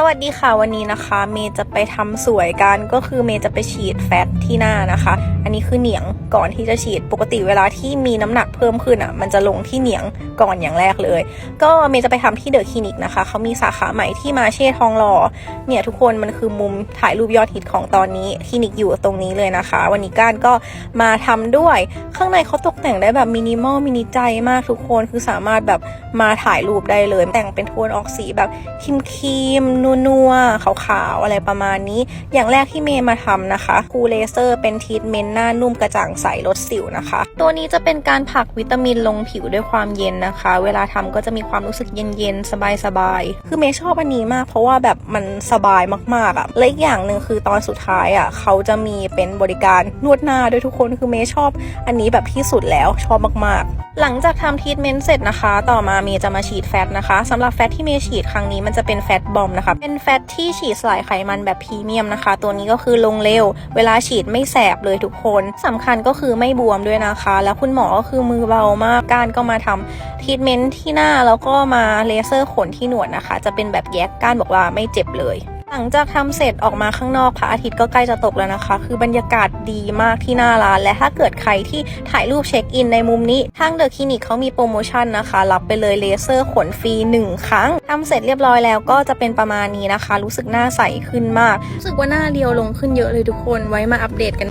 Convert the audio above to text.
สวัสดีค่ะวันนี้นะคะ เมย์จะไปทำสวยกันก็คือเมย์จะไปฉีดแฟตที่หน้านะคะ อันนี้คือเหนียงก่อนที่จะฉีดปกติเวลาที่มีน้ำหนักเพิ่มขึ้นอะ มันจะลงที่เหนียงก่อนอย่างแรกเลย ก็เมย์จะไปทำที่เดอะคลินิกนะคะเขามีสาขาใหม่ที่มาเช่ทองหล่อเนี่ยทุกคนมันคือมุมถ่ายรูปยอดฮิตของตอนนี้คลินิกอยู่ตรงนี้เลยนะคะ วันนี้ก้านก็มาทำด้วยข้างในเขาตกแต่งได้แบบมินิมอลมินิใจมากทุกคนคือสามารถแบบมาถ่ายรูปได้เลย แต่งเป็นโทนออกสีแบบครีมครีมนัวนัวๆขาวๆอะไรประมาณนี้ อย่างแรกที่เมย์มาทำนะคะคูเลเซอร์เป็นทีทเมนต์หน้านุ่มกระจ่างใสลดสิวนะคะ ตัวนี้จะเป็นการผักวิตามินลงผิวด้วยความเย็นนะคะ เวลาทำก็จะมีความรู้สึกเย็นๆสบายๆคือเมย์ชอบอันนี้มาก เพราะว่าแบบมันสบายมากๆอะ่ะและอีกอย่างหนึ่งคือตอนสุดท้ายอะ่ะเขาจะมีเป็นบริการนวดหน้าด้วยทุกคนคือเมย์ชอบอันนี้แบบที่สุดแล้วชอบมากๆ หลังจากทำทรีทเมนต์เสร็จนะคะ ต่อมาเมย์จะมาฉีดแฟตนะคะสำหรับแฟตที่เมย์ฉีดครั้งนี้มันจะเป็นแฟตบอมนะคะ เป็นแฟตที่ฉีดสลายไขมันแบบพรีเมียมนะคะ ตัวนี้ก็คือลงเร็ว เวลาฉีดไม่แสบเลยทุกคนสำคัญก็คือไม่บวมด้วยนะคะ แล้วคุณหมอก็คือมือเบามากกานก็มาทำทรีทเมนต์ที่หน้าแล้วก็มาเลเซอร์ขนที่หนวดนะคะ จะเป็นแบบแยกก้านบอกว่าไม่เจ็บเลย หลังจากทำเสร็จออกมาข้างนอกพระอาทิตย์ก็ใกล้จะตกแล้วนะคะ คือบรรยากาศดีมากที่หน้าร้าน และถ้าเกิดใครที่ถ่ายรูปเช็คอินในมุมนี้ทางเดอะคลินิกเขามีโปรโมชั่นนะคะ รับไปเลยเลเซอร์ขนฟรี 1 ครั้งทำเสร็จเรียบร้อยแล้วก็จะเป็นประมาณนี้นะคะ รู้สึกหน้าใสขึ้นมาก รู้สึกว่าหน้าเรียวลงขึ้นเยอะเลยทุกคนไว้มาอัปเดตกัน